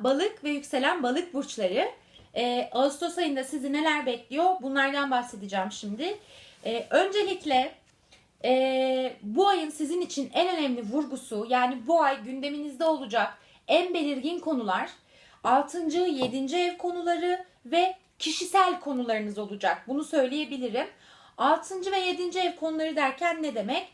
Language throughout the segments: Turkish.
Balık ve yükselen balık burçları. Ee, Ağustos ayında sizi neler bekliyor bunlardan bahsedeceğim şimdi. Ee, öncelikle e, bu ayın sizin için en önemli vurgusu yani bu ay gündeminizde olacak en belirgin konular 6. 7. ev konuları ve kişisel konularınız olacak. Bunu söyleyebilirim. 6. ve 7. ev konuları derken ne demek?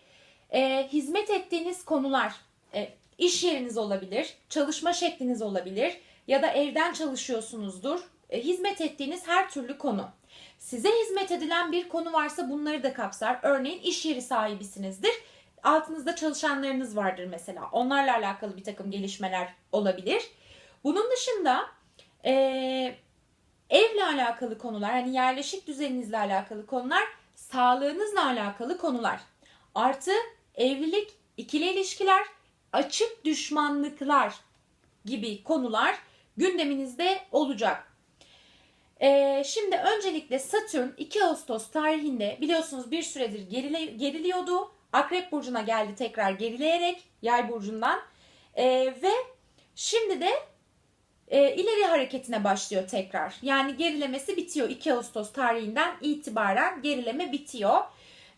Ee, hizmet ettiğiniz konular, e, iş yeriniz olabilir, çalışma şekliniz olabilir ya da evden çalışıyorsunuzdur. E, hizmet ettiğiniz her türlü konu. Size hizmet edilen bir konu varsa bunları da kapsar. Örneğin iş yeri sahibisinizdir. Altınızda çalışanlarınız vardır mesela. Onlarla alakalı bir takım gelişmeler olabilir. Bunun dışında e, evle alakalı konular, hani yerleşik düzeninizle alakalı konular, sağlığınızla alakalı konular. Artı evlilik, ikili ilişkiler, açık düşmanlıklar gibi konular gündeminizde olacak. Ee, şimdi öncelikle Satürn 2 Ağustos tarihinde biliyorsunuz bir süredir gerile, geriliyordu. Akrep Burcu'na geldi tekrar gerileyerek Yay Burcu'ndan. Ee, ve şimdi de e, ileri hareketine başlıyor tekrar. Yani gerilemesi bitiyor 2 Ağustos tarihinden itibaren gerileme bitiyor.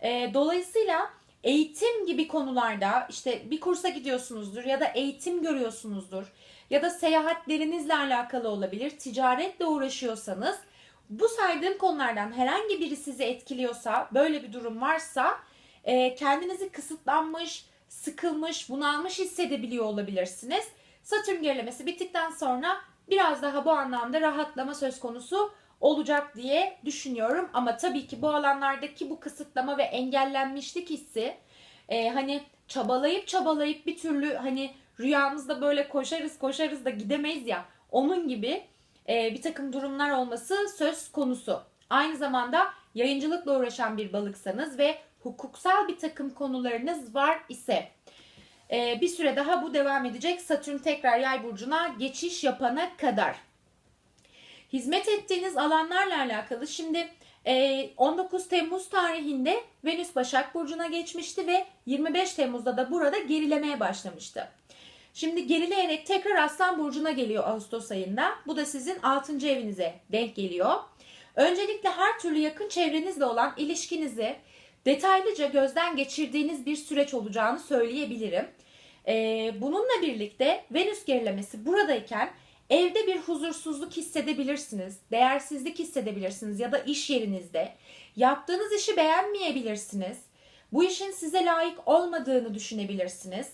Ee, dolayısıyla eğitim gibi konularda işte bir kursa gidiyorsunuzdur ya da eğitim görüyorsunuzdur ya da seyahatlerinizle alakalı olabilir, ticaretle uğraşıyorsanız bu saydığım konulardan herhangi biri sizi etkiliyorsa, böyle bir durum varsa e, kendinizi kısıtlanmış, sıkılmış, bunalmış hissedebiliyor olabilirsiniz. Satürn gerilemesi bittikten sonra biraz daha bu anlamda rahatlama söz konusu olacak diye düşünüyorum. Ama tabii ki bu alanlardaki bu kısıtlama ve engellenmişlik hissi e, hani çabalayıp çabalayıp bir türlü hani rüyamızda böyle koşarız koşarız da gidemeyiz ya onun gibi e, bir takım durumlar olması söz konusu. Aynı zamanda yayıncılıkla uğraşan bir balıksanız ve hukuksal bir takım konularınız var ise e, bir süre daha bu devam edecek. Satürn tekrar yay burcuna geçiş yapana kadar. Hizmet ettiğiniz alanlarla alakalı şimdi e, 19 Temmuz tarihinde Venüs Başak Burcu'na geçmişti ve 25 Temmuz'da da burada gerilemeye başlamıştı. Şimdi gerileyerek tekrar Aslan Burcu'na geliyor Ağustos ayında. Bu da sizin 6. evinize denk geliyor. Öncelikle her türlü yakın çevrenizle olan ilişkinizi detaylıca gözden geçirdiğiniz bir süreç olacağını söyleyebilirim. Ee, bununla birlikte Venüs gerilemesi buradayken evde bir huzursuzluk hissedebilirsiniz, değersizlik hissedebilirsiniz ya da iş yerinizde. Yaptığınız işi beğenmeyebilirsiniz. Bu işin size layık olmadığını düşünebilirsiniz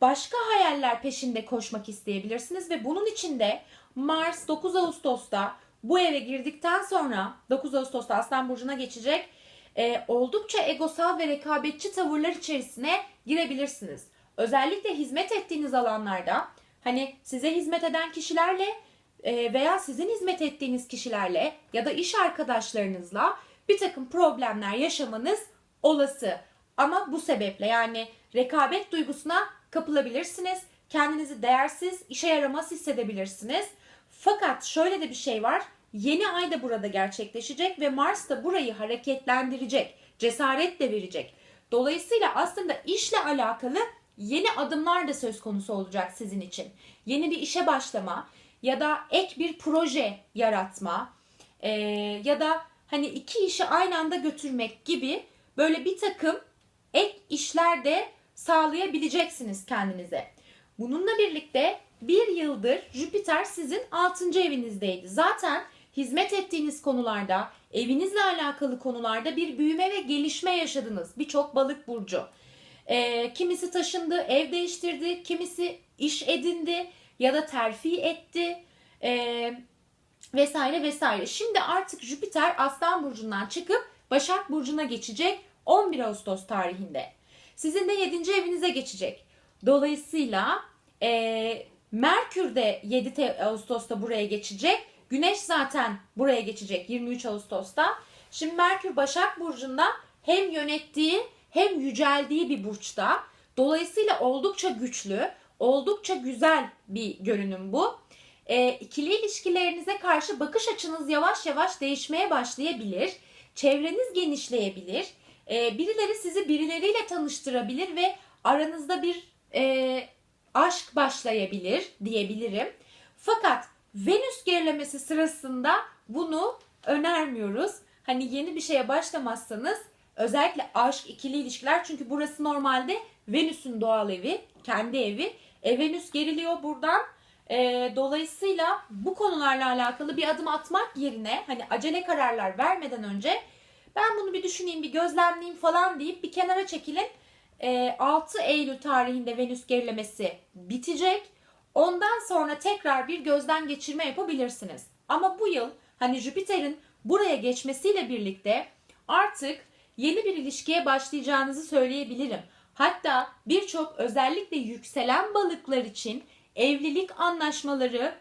başka hayaller peşinde koşmak isteyebilirsiniz ve bunun için de Mars 9 Ağustos'ta bu eve girdikten sonra 9 Ağustos'ta Aslan Burcu'na geçecek e, oldukça egosal ve rekabetçi tavırlar içerisine girebilirsiniz. Özellikle hizmet ettiğiniz alanlarda hani size hizmet eden kişilerle e, veya sizin hizmet ettiğiniz kişilerle ya da iş arkadaşlarınızla bir takım problemler yaşamanız olası. Ama bu sebeple yani rekabet duygusuna kapılabilirsiniz. Kendinizi değersiz, işe yaramaz hissedebilirsiniz. Fakat şöyle de bir şey var. Yeni ay da burada gerçekleşecek ve Mars da burayı hareketlendirecek, cesaret de verecek. Dolayısıyla aslında işle alakalı yeni adımlar da söz konusu olacak sizin için. Yeni bir işe başlama ya da ek bir proje yaratma e, ya da hani iki işi aynı anda götürmek gibi böyle bir takım ek işler de sağlayabileceksiniz kendinize. Bununla birlikte bir yıldır Jüpiter sizin 6. evinizdeydi. Zaten hizmet ettiğiniz konularda, evinizle alakalı konularda bir büyüme ve gelişme yaşadınız. Birçok balık burcu. E, kimisi taşındı, ev değiştirdi, kimisi iş edindi ya da terfi etti e, vesaire vesaire. Şimdi artık Jüpiter Aslan Burcu'ndan çıkıp Başak Burcu'na geçecek 11 Ağustos tarihinde. Sizin de 7. evinize geçecek. Dolayısıyla e, Merkür de 7 Ağustos'ta buraya geçecek. Güneş zaten buraya geçecek 23 Ağustos'ta. Şimdi Merkür Başak Burcu'nda hem yönettiği hem yüceldiği bir burçta. Dolayısıyla oldukça güçlü, oldukça güzel bir görünüm bu. E, ikili ilişkilerinize karşı bakış açınız yavaş yavaş değişmeye başlayabilir. Çevreniz genişleyebilir e, birileri sizi birileriyle tanıştırabilir ve aranızda bir e, aşk başlayabilir diyebilirim. Fakat Venüs gerilemesi sırasında bunu önermiyoruz. Hani yeni bir şeye başlamazsanız özellikle aşk, ikili ilişkiler çünkü burası normalde Venüs'ün doğal evi, kendi evi. E, Venüs geriliyor buradan. E, dolayısıyla bu konularla alakalı bir adım atmak yerine hani acele kararlar vermeden önce ben bunu bir düşüneyim, bir gözlemleyeyim falan deyip bir kenara çekilin. E, 6 Eylül tarihinde Venüs gerilemesi bitecek. Ondan sonra tekrar bir gözden geçirme yapabilirsiniz. Ama bu yıl hani Jüpiter'in buraya geçmesiyle birlikte artık yeni bir ilişkiye başlayacağınızı söyleyebilirim. Hatta birçok özellikle yükselen balıklar için evlilik anlaşmaları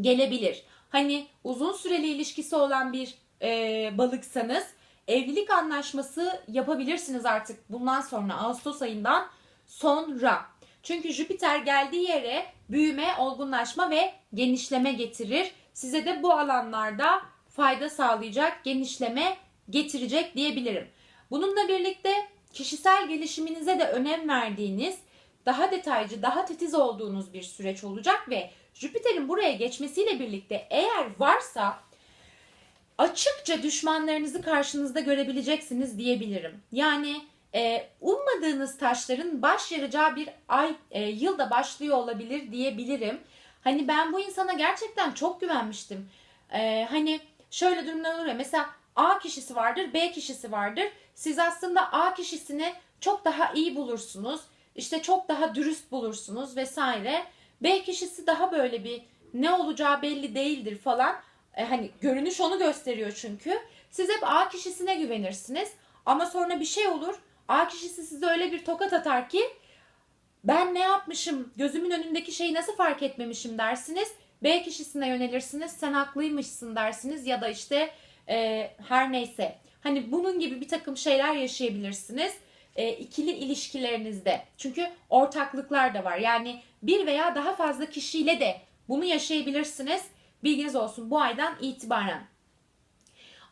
gelebilir. Hani uzun süreli ilişkisi olan bir e, balıksanız evlilik anlaşması yapabilirsiniz artık bundan sonra Ağustos ayından sonra. Çünkü Jüpiter geldiği yere büyüme, olgunlaşma ve genişleme getirir. Size de bu alanlarda fayda sağlayacak, genişleme getirecek diyebilirim. Bununla birlikte kişisel gelişiminize de önem verdiğiniz, daha detaycı, daha titiz olduğunuz bir süreç olacak ve Jüpiter'in buraya geçmesiyle birlikte eğer varsa açıkça düşmanlarınızı karşınızda görebileceksiniz diyebilirim. Yani e, ummadığınız taşların baş yaracağı bir ay e, yılda başlıyor olabilir diyebilirim. Hani ben bu insana gerçekten çok güvenmiştim. E, hani şöyle durumlar olur mesela A kişisi vardır, B kişisi vardır. Siz aslında A kişisini çok daha iyi bulursunuz. İşte çok daha dürüst bulursunuz vesaire. B kişisi daha böyle bir ne olacağı belli değildir falan. E, hani görünüş onu gösteriyor çünkü. Siz hep A kişisine güvenirsiniz. Ama sonra bir şey olur. A kişisi size öyle bir tokat atar ki ben ne yapmışım, gözümün önündeki şeyi nasıl fark etmemişim dersiniz. B kişisine yönelirsiniz, sen haklıymışsın dersiniz ya da işte e, her neyse. Hani bunun gibi bir takım şeyler yaşayabilirsiniz e, ikili ilişkilerinizde. Çünkü ortaklıklar da var. Yani bir veya daha fazla kişiyle de bunu yaşayabilirsiniz. Bilginiz olsun bu aydan itibaren.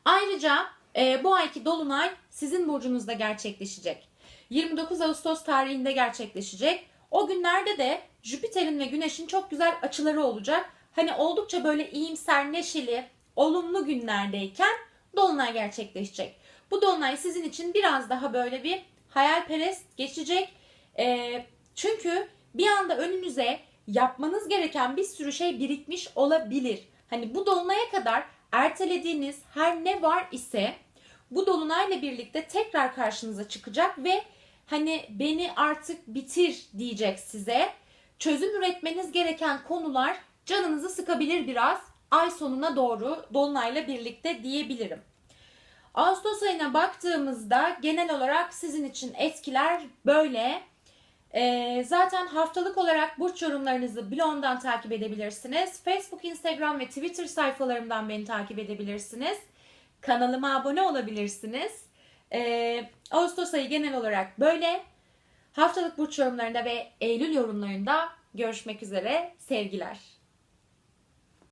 Ayrıca e, bu ayki dolunay sizin burcunuzda gerçekleşecek. 29 Ağustos tarihinde gerçekleşecek. O günlerde de Jüpiter'in ve Güneş'in çok güzel açıları olacak. Hani oldukça böyle iyimser, neşeli, olumlu günlerdeyken dolunay gerçekleşecek. Bu dolunay sizin için biraz daha böyle bir hayalperest geçecek. E, çünkü bir anda önünüze yapmanız gereken bir sürü şey birikmiş olabilir. Hani bu dolunaya kadar ertelediğiniz her ne var ise bu dolunayla birlikte tekrar karşınıza çıkacak ve hani beni artık bitir diyecek size. Çözüm üretmeniz gereken konular canınızı sıkabilir biraz ay sonuna doğru dolunayla birlikte diyebilirim. Ağustos ayına baktığımızda genel olarak sizin için etkiler böyle. Ee, zaten haftalık olarak burç yorumlarınızı blogumdan takip edebilirsiniz. Facebook, Instagram ve Twitter sayfalarımdan beni takip edebilirsiniz. Kanalıma abone olabilirsiniz. Ee, Ağustos ayı genel olarak böyle. Haftalık burç yorumlarında ve Eylül yorumlarında görüşmek üzere. Sevgiler.